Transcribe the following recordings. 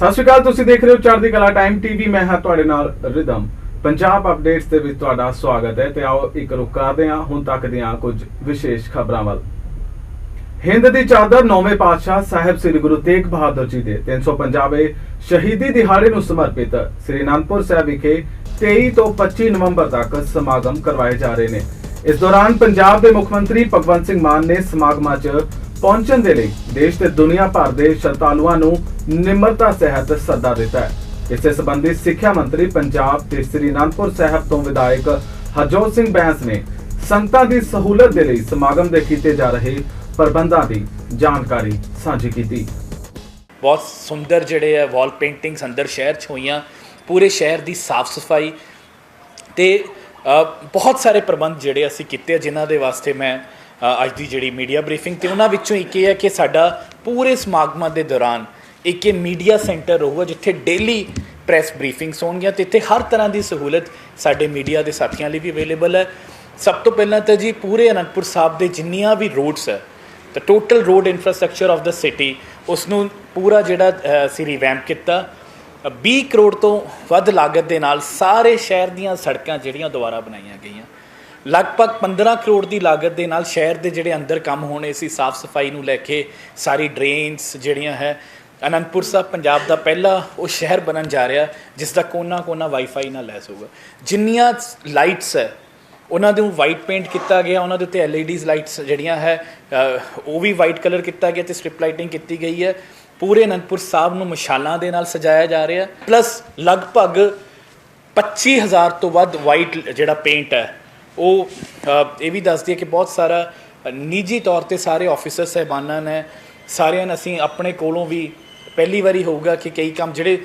ਸਤਿ ਸ਼੍ਰੀ ਅਕਾਲ, ਤੁਸੀਂ ਦੇਖ ਰਹੇ ਹੋ ਚੜ੍ਹਦੀ ਕਲਾ ਟਾਈਮ ਟੀਵੀ ਮੈਂ ਹਾਂ ਤੁਹਾਡੇ ਨਾਲ ਰਿਦਮ। ਪੰਜਾਬ ਅਪਡੇਟਸ ਦੇ ਵਿੱਚ ਤੁਹਾਡਾ ਸਵਾਗਤ ਹੈ ਤੇ ਆਓ ਇੱਕ ਰੁਕ ਕਰਦੇ ਹਾਂ, ਹੁਣ ਤੱਕ ਦੀਆਂ ਕੁਝ ਵਿਸ਼ੇਸ਼ ਖਬਰਾਂ ਵੱਲ। ਹਿੰਦ ਦੀ ਚਾਦਰ ਨੌਵੇਂ ਪਾਤਸ਼ਾਹ ਸਾਹਿਬ ਸ੍ਰੀ ਗੁਰੂ ਤੇਗ ਬਹਾਦਰ ਜੀ ਦੇ 350ਵੇਂ ਸ਼ਹੀਦੀ ਦਿਹਾੜੇ ਨੂੰ ਸਮਰਪਿਤ ਸ੍ਰੀ ਅਨੰਦਪੁਰ ਸਾਹਿਬ ਵਿਖੇ 23 ਤੋਂ 25 ਨਵੰਬਰ ਤੱਕ ਸਮਾਗਮ ਕਰਵਾਏ ਜਾ ਰਹੇ ਨੇ। ਇਸ ਦੌਰਾਨ ਪੰਜਾਬ ਦੇ ਮੁੱਖ ਮੰਤਰੀ ਭਗਵੰਤ ਸਿੰਘ ਮਾਨ ਨੇ ਸਮਾਗਮਾਂ 'ਚ ਪਹੁੰਚਣ ਦੇ ਲਈ ਦੇਸ਼ ਤੇ ਦੁਨੀਆ ਭਰ ਦੇ ਸ਼ਰਧਾਲੂਆਂ ਨੂੰ ਨਿਮਰਤਾ ਸਹਿਤ ਸੱਦਾ ਦਿੱਤਾ ਹੈ। ਇਸੇ ਸੰਬੰਧੀ ਸਿੱਖਿਆ ਮੰਤਰੀ ਪੰਜਾਬ ਤੇ ਸ੍ਰੀ ਅਨੰਦਪੁਰ ਸਾਹਿਬ ਤੋਂ ਵਿਧਾਇਕ ਹਰਜੋਤ ਸਿੰਘ ਬੈਂਸ ਨੇ ਸੰਗਤਾਂ ਦੀ ਸਹੂਲਤ ਦੇ ਲਈ ਸਮਾਗਮ ਦੇ ਕੀਤੇ ਜਾ ਰਹੇ ਪ੍ਰਬੰਧਾਂ ਦੀ ਜਾਣਕਾਰੀ ਸਾਂਝੀ ਕੀਤੀ। ਬਹੁਤ ਸੁੰਦਰ ਜਿਹੜੇ ਆ ਵਾਲ ਪੇਂਟਿੰਗਸ ਅੰਦਰ ਸ਼ਹਿਰ 'ਚ ਹੋਈਆਂ ਪੂਰੇ ਸ਼ਹਿਰ ਦੀ ਸਾਫ਼ ਸਫ਼ਾਈ ਤੇ ਅ, ਬਹੁਤ ਸਾਰੇ ਪ੍ਰਬੰਧ ਜਿਹੜੇ ਅਸੀਂ ਕੀਤੇ ਆ ਜਿਨ੍ਹਾਂ ਦੇ ਵਾਸਤੇ ਮੈਂ ਅੱਜ ਦੀ ਜਿਹੜੀ ਮੀਡੀਆ ਬਰੀਫਿੰਗ ਤੇ ਉਹਨਾਂ ਵਿੱਚੋਂ ਇੱਕ ਇਹ ਹੈ ਕਿ ਸਾਡਾ ਪੂਰੇ ਸਮਾਗਮਾਂ ਦੇ ਦੌਰਾਨ ਇੱਕ ਇਹ ਮੀਡੀਆ ਸੈਂਟਰ ਹੋਊਗਾ ਜਿੱਥੇ ਡੇਲੀ ਪ੍ਰੈਸ ਬਰੀਫਿੰਗਸ ਹੋਣਗੀਆਂ ਤੇ ਇੱਥੇ ਹਰ ਤਰ੍ਹਾਂ ਦੀ ਸਹੂਲਤ ਸਾਡੇ ਮੀਡੀਆ ਦੇ ਸਾਥੀਆਂ ਲਈ ਵੀ ਅਵੇਲੇਬਲ ਹੈ। ਸਭ ਤੋਂ ਪਹਿਲਾਂ ਤਾਂ ਜੀ ਪੂਰੇ ਅਨੰਦਪੁਰ ਸਾਹਿਬ ਦੇ ਜਿੰਨੀਆਂ ਵੀ ਰੋਡਸ ਹੈ ਤਾਂ total road infrastructure of the city ਉਸ ਨੂੰ ਪੂਰਾ ਜਿਹੜਾ ਅ, ਅਸੀਂ ਰਿਵੈਂਪ ਕੀਤਾ। ਅ, 20 ਕਰੋੜ ਤੋਂ ਵੱਧ ਲਾਗਤ ਦੇ ਨਾਲ ਸਾਰੇ ਸ਼ਹਿਰ ਦੀਆਂ ਸੜਕਾਂ ਜਿਹੜੀਆਂ ਦੁਬਾਰਾ ਬਣਾਈਆਂ ਗਈਆਂ। ਲਗਭਗ 15 ਕਰੋੜ ਦੀ ਲਾਗਤ ਦੇ ਨਾਲ ਸ਼ਹਿਰ ਦੇ ਜਿਹੜੇ ਅੰਦਰ ਕੰਮ ਹੋਣੇ ਸੀ ਸਾਫ਼ ਸਫ਼ਾਈ ਨੂੰ ਲੈ ਕੇ ਸਾਰੀ ਡਰੇਨਸ ਜਿਹੜੀਆਂ ਹੈ, ਅਨੰਦਪੁਰ ਸਾਹਿਬ, ਪੰਜਾਬ ਦਾ ਪਹਿਲਾ ਉਹ ਸ਼ਹਿਰ ਬਣਨ ਜਾ ਰਿਹਾ, ਜਿਸ ਦਾ ਕੋਨਾ-ਕੋਨਾ ਵਾਈਫਾਈ ਨਾਲ ਲੈਸ ਹੋਊਗਾ। ਜਿੰਨੀਆਂ ਲਾਈਟਸ ਹੈ, ਉਹਨਾਂ ਦੇ ਵਾਈਟ ਪੇਂਟ ਕੀਤਾ ਗਿਆ, ਉਹਨਾਂ ਦੇ ਉੱਤੇ ਐਲਈਡੀਜ਼ ਲਾਈਟਸ ਜਿਹੜੀਆਂ ਹੈ ਉਹ ਵੀ ਵਾਈਟ ਕਲਰ ਕੀਤਾ ਗਿਆ ਤੇ ਸਟ੍ਰਿਪ ਲਾਈਟਿੰਗ ਕੀਤੀ ਗਈ ਹੈ। ਪੂਰੇ ਅਨੰਦਪੁਰ ਸਾਹਿਬ ਨੂੰ ਮਸ਼ਾਲਾਂ ਦੇ ਨਾਲ ਸਜਾਇਆ ਜਾ ਰਿਹਾ ਪਲੱਸ ਲਗਭਗ 25000 ਤੋਂ ਵੱਧ ਵਾਈਟ ਜਿਹੜਾ ਪੇਂਟ ਹੈ ਉਹ ਇਹ ਵੀ ਦੱਸਦੀ ਹੈ ਕਿ ਬਹੁਤ ਸਾਰਾ ਨਿੱਜੀ ਤੌਰ ਤੇ ਸਾਰੇ ਆਫੀਸਰ ਸਹਿਬਾਨਾਂ ਨੇ, ਸਾਰਿਆਂ ਨੇ ਅਸੀਂ ਆਪਣੇ ਕੋਲੋਂ ਵੀ ਪਹਿਲੀ ਵਾਰੀ ਹੋਊਗਾ ਕਿ ਕਈ ਕੰਮ ਜਿਹੜੇ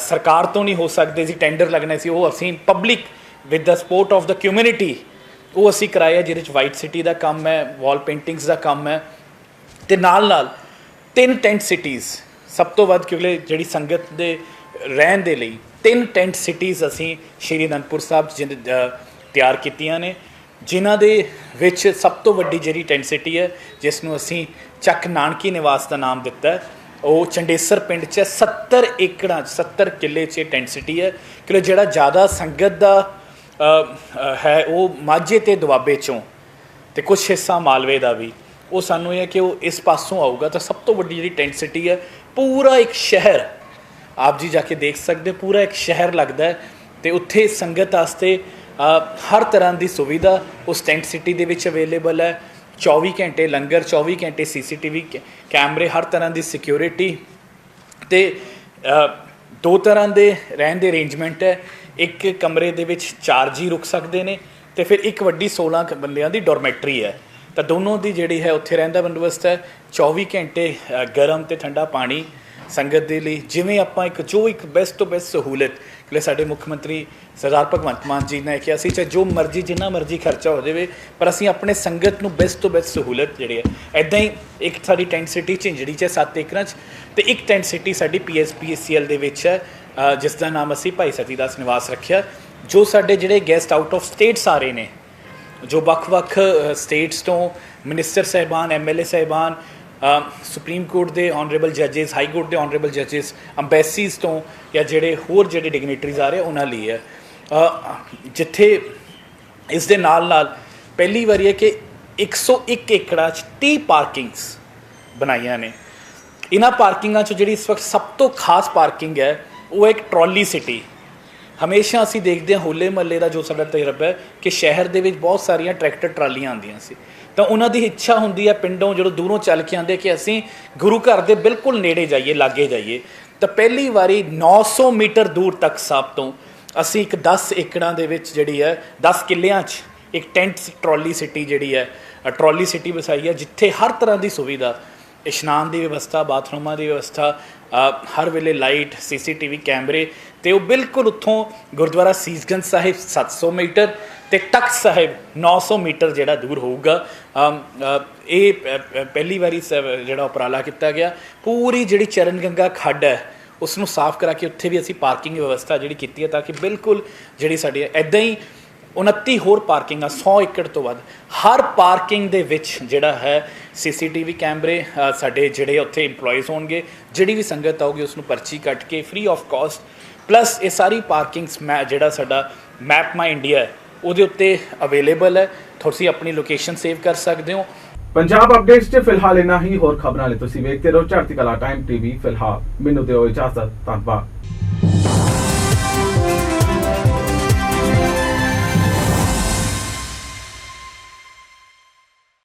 ਸਰਕਾਰ ਤੋਂ ਨਹੀਂ ਹੋ ਸਕਦੇ ਸੀ ਟੈਂਡਰ ਲੱਗਣੇ ਸੀ, ਉਹ ਅਸੀਂ public with the support of the community ਉਹ ਅਸੀਂ ਕਰਾਇਆ, ਜਿਹਦੇ ਚ ਵਾਈਟ ਸਿਟੀ ਦਾ ਕੰਮ ਹੈ ਵਾਲ ਪੇਂਟਿੰਗਸ ਦਾ ਕੰਮ ਹੈ, ਤੇ ਨਾਲ ਨਾਲ ਤਿੰਨ ਟੈਂਟ ਸਿਟੀਜ਼ ਸਭ ਤੋਂ ਵੱਧ ਕਿਉਂਕਿ ਜਿਹੜੀ ਸੰਗਤ ਦੇ ਰਹਿਣ ਦੇ ਲਈ ਤਿੰਨ ਟੈਂਟ ਸਿਟੀਜ਼ ਅਸੀਂ ਸ਼੍ਰੀ ਅਨੰਦਪੁਰ ਸਾਹਿਬ 'ਚ ਤਿਆਰ ਕੀਤੀਆਂ ਨੇ ਜਿਨ੍ਹਾਂ ਦੇ ਵਿੱਚ ਸਭ ਤੋਂ ਵੱਡੀ ਜਿਹੜੀ ਟੈਂਟ ਸਿਟੀ ਹੈ ਜਿਸ ਨੂੰ ਅਸੀਂ ਚੱਕ ਨਾਨਕੀ ਨਿਵਾਸ ਦਾ ਨਾਮ ਦਿੱਤਾ ਹੈ ਉਹ ਚੰਡੇਸਰ ਪਿੰਡ 'ਚ ਹੈ। 70 ਏਕੜਾਂ 'ਚ 70 ਕਿੱਲੇ 'ਚ ਇਹ ਟੈਂਟ ਸਿਟੀ ਹੈ ਕਿ ਜਿਹੜਾ ਜ਼ਿਆਦਾ ਸੰਗਤ ਦਾ ਹੈ ਉਹ ਮਾਝੇ ਤੇ ਦੁਆਬੇ 'ਚੋਂ ਤੇ ਕੁਝ ਹਿੱਸਾ ਮਾਲਵੇ ਦਾ ਵੀ ਉਹ ਸਾਨੂੰ ਇਹ ਹੈ ਕਿ ਉਹ ਇਸ ਪਾਸੋਂ ਆਊਗਾ ਤਾਂ ਸਭ ਤੋਂ ਵੱਡੀ ਜਿਹੜੀ ਟੈਂਟ ਸਿਟੀ ਹੈ ਪੂਰਾ ਇੱਕ ਸ਼ਹਿਰ ਆਪ ਜੀ ਜਾ ਕੇ ਦੇਖ ਸਕਦੇ ਹੋ, ਪੂਰਾ ਇੱਕ ਸ਼ਹਿਰ ਲੱਗਦਾ ਹੈ ਤੇ ਉੱਥੇ ਸੰਗਤ ਵਾਸਤੇ ਹਰ ਤਰ੍ਹਾਂ ਦੀ ਸੁਵਿਧਾ ਉਸ ਟੈਂਟ ਸਿਟੀ ਦੇ ਵਿੱਚ ਅਵੇਲੇਬਲ ਹੈ। 24 ਘੰਟੇ ਲੰਗਰ 24 ਘੰਟੇ ਸੀਸੀਟੀਵੀ ਕੈਮਰੇ, ਹਰ ਤਰ੍ਹਾਂ ਦੀ ਸਿਕਿਉਰਿਟੀ ਤੇ ਦੋ ਤਰ੍ਹਾਂ ਦੇ ਰਹਿਣ ਦੇ ਅਰੇਂਜਮੈਂਟ ਹੈ। ਇੱਕ ਕਮਰੇ ਦੇ ਵਿੱਚ 4 ਜੀ ਰੁਕ ਸਕਦੇ ਨੇ ਤੇ ਫਿਰ ਇੱਕ ਵੱਡੀ 16 ਕ ਬੰਦਿਆਂ ਦੀ ਡੋਰਮੈਟਰੀ ਹੈ। ਤਾਂ ਦੋਨੋਂ ਦੀ ਜਿਹੜੀ ਹੈ ਉੱਥੇ ਰਹਿਣ ਦਾ ਬੰਦੋਬਸਤ ਹੈ। 24 ਘੰਟੇ ਗਰਮ ਤੇ ਠੰਡਾ ਪਾਣੀ ਸੰਗਤ ਦੇ ਲਈ। ਜਿਵੇਂ ਆਪਾਂ ਇੱਕ, ਜੋ ਇੱਕ ਬੈਸਟ ਤੋਂ ਬੈਸਟ ਸਹੂਲਤ ਕਿ ਸਾਡੇ ਮੁੱਖ ਮੰਤਰੀ ਸਰਦਾਰ ਭਗਵੰਤ ਮਾਨ ਜੀ ਨੇ ਕਿਹਾ ਸੀ, ਚਾਹੇ ਜੋ ਮਰਜ਼ੀ, ਜਿੰਨਾ ਮਰਜ਼ੀ ਖਰਚਾ ਹੋ ਜਾਵੇ, ਪਰ ਅਸੀਂ ਆਪਣੇ ਸੰਗਤ ਨੂੰ ਬੈਸਟ ਤੋਂ ਬੈਸਟ ਸਹੂਲਤ ਜਿਹੜੀ ਹੈ ਐਦਾਂ ਹੀ ਇੱਕ ਸਾਡੀ ਟੈਂਟ ਸਿਟੀ ਝਿੰਜੜੀ 'ਚ 7 ਏਕੜਾਂ 'ਚ, ਤੇ ਇੱਕ ਟੈਂਟ ਸਿਟੀ ਸਾਡੀ ਪੀਐਸਪੀਸੀਐਲ ਦੇ ਵਿੱਚ ਹੈ ਜਿਸ ਦਾ ਨਾਮ ਅਸੀਂ ਭਾਈ ਸਤੀਦਾਸ ਨਿਵਾਸ ਰੱਖਿਆ। ਜੋ ਸਾਡੇ ਜਿਹੜੇ ਗੈਸਟ ਆਊਟ ਆਫ ਸਟੇਟ ਸਾਰੇ ਨੇ, ਜੋ ਵੱਖ-ਵੱਖ ਸਟੇਟਸ ਤੋਂ ਮਿਨਿਸਟਰ ਸਹਿਬਾਨ ਐਮਐਲਏ ਸਹਿਬਾਨ ਸੁਪਰੀਮ ਕੋਰਟ ਦੇ ਆਨਰੇਬਲ ਜੱਜਸ ਹਾਈ ਕੋਰਟ ਦੇ ਆਨਰੇਬਲ ਜੱਜਸ ਅੰਬੈਸੀਜ਼ ਤੋਂ ਜਾਂ ਜਿਹੜੇ ਹੋਰ ਜਿਹੜੇ ਡਿਗਨਿਟਰੀਜ਼ ਆ ਰਹੇ, ਉਹਨਾਂ ਲਈ ਹੈ। ਜਿੱਥੇ ਇਸ ਦੇ ਨਾਲ ਨਾਲ ਪਹਿਲੀ ਵਾਰੀ ਹੈ ਕਿ 101 ਏਕੜਾਂ 'ਚ 30 ਪਾਰਕਿੰਗਸ ਬਣਾਈਆਂ ਨੇ। ਇਹਨਾਂ ਪਾਰਕਿੰਗਾਂ 'ਚ ਜਿਹੜੀ ਇਸ ਵਕਤ ਸਭ ਤੋਂ ਖਾਸ ਪਾਰਕਿੰਗ ਹੈ, ਉਹ ਹੈ ਇੱਕ ਟਰਾਲੀ ਸਿਟੀ ਹਮੇਸ਼ਾ ਅਸੀਂ ਦੇਖਦੇ ਹਾਂ ਹੋਲੇ ਮਹੱਲੇ ਦਾ ਜੋ ਸਾਡਾ ਤਜਰਬਾ ਹੈ ਕਿ ਸ਼ਹਿਰ ਦੇ ਵਿੱਚ ਬਹੁਤ ਸਾਰੀਆਂ ਟਰੈਕਟਰ ਟਰਾਲੀਆਂ ਆਉਂਦੀਆਂ ਸੀ। ਤਾਂ ਉਹਨਾਂ ਦੀ ਇੱਛਾ ਹੁੰਦੀ ਹੈ ਪਿੰਡੋਂ ਜਦੋਂ ਦੂਰੋਂ ਚੱਲ ਕੇ ਆਉਂਦੇ ਕਿ ਅਸੀਂ ਗੁਰੂ ਘਰ ਦੇ ਬਿਲਕੁਲ ਨੇੜੇ ਜਾਈਏ ਲਾਗੇ ਜਾਈਏ। ਤਾਂ ਪਹਿਲੀ ਵਾਰੀ 900 ਮੀਟਰ ਦੂਰ ਤੱਕ ਸਭ ਤੋਂ ਅਸੀਂ ਇੱਕ 10 ਏਕੜਾਂ ਦੇ ਵਿੱਚ ਜਿਹੜੀ ਹੈ 10 ਕਿੱਲਿਆਂ 'ਚ ਇੱਕ ਟੈਂਟ ਟਰਾਲੀ ਸਿਟੀ ਜਿਹੜੀ ਹੈ ਅ, ਟਰਾਲੀ ਸਿਟੀ ਵਸਾਈ ਹੈ ਜਿੱਥੇ ਹਰ ਤਰ੍ਹਾਂ ਦੀ ਸੁਵਿਧਾ ਇਸ਼ਨਾਨ ਦੀ ਵਿਵਸਥਾ, ਬਾਥਰੂਮਾਂ ਦੀ ਵਿਵਸਥਾ ਹਰ ਵੇਲੇ ਲਾਈਟ, ਸੀਸੀਟੀਵੀ ਕੈਮਰੇ ਤੇ ਉਹ ਬਿਲਕੁਲ ਉੱਥੋਂ ਗੁਰਦੁਆਰਾ ਸੀਸਗੰਜ ਸਾਹਿਬ 700 ਮੀਟਰ ਤੇ ਤਖਤ ਸਾਹਿਬ 900 ਮੀਟਰ ਜਿਹੜਾ ਦੂਰ ਹੋਊਗਾ। ਇਹ ਪਹਿਲੀ ਵਾਰੀ ਸ- ਜਿਹੜਾ ਉਪਰਾਲਾ ਕੀਤਾ ਗਿਆ। ਪੂਰੀ ਜਿਹੜੀ ਚਰਨ ਗੰਗਾ ਖੱਡ ਹੈ ਉਸ ਨੂੰ ਸਾਫ਼ ਕਰਾ ਕੇ ਉੱਥੇ ਵੀ ਅਸੀਂ ਪਾਰਕਿੰਗ ਵਿਵਸਥਾ ਜਿਹੜੀ ਕੀਤੀ ਹੈ ਤਾਂ ਕਿ ਬਿਲਕੁਲ ਜਿਹੜੀ ਸਾਡੀ ਐਦਾਂ ਹੀ 29 ਹੋਰ ਪਾਰਕਿੰਗਾਂ 100 ਏਕੜ ਤੋਂ ਵੱਧ। ਹਰ ਪਾਰਕਿੰਗ ਦੇ ਵਿੱਚ ਜਿਹੜਾ ਹੈ, ਸੀਸੀਟੀਵੀ ਕੈਮਰੇ ਸਾਡੇ ਜਿਹੜੇ ਉੱਥੇ EMPLOYEES ਹੋਣਗੇ, ਜਿਹੜੀ ਵੀ ਸੰਗਤ ਆਊਗੀ ਉਸ ਨੂੰ ਪਰਚੀ ਕੱਟ ਕੇ ਫ੍ਰੀ ਆਫ ਕਾਸਟ ਪਲੱਸ ਇਹ ਸਾਰੀ ਪਾਰਕਿੰਗਸ ਮੈਂ, ਜਿਹੜਾ ਸਾਡਾ ਮੈਪ ਮਾਈ ਇੰਡੀਆ ਹੈ, ਉਹਦੇ ਉੱਤੇ ਅਵੇਲੇਬਲ ਹੈ। ਤੁਸੀਂ ਆਪਣੀ ਲੋਕੇਸ਼ਨ ਸੇਵ ਕਰ ਸਕਦੇ ਹੋ। ਪੰਜਾਬ ਅਪਡੇਟਸ 'ਚ ਫਿਲਹਾਲ ਇਨਾ ਹੀ। ਹੋਰ ਖਬਰਾਂ ਲਈ ਤੁਸੀਂ ਵੇਖਦੇ ਰਹੋ, ਚੜ੍ਹਦੀ ਕਲਾ ਟਾਈਮ ਟੀਵੀ ਫਿਲਹਾਲ, ਮੈਨੂੰ ਦਿਓ ਇਜਾਜ਼ਤ। ਧੰਨਵਾਦ।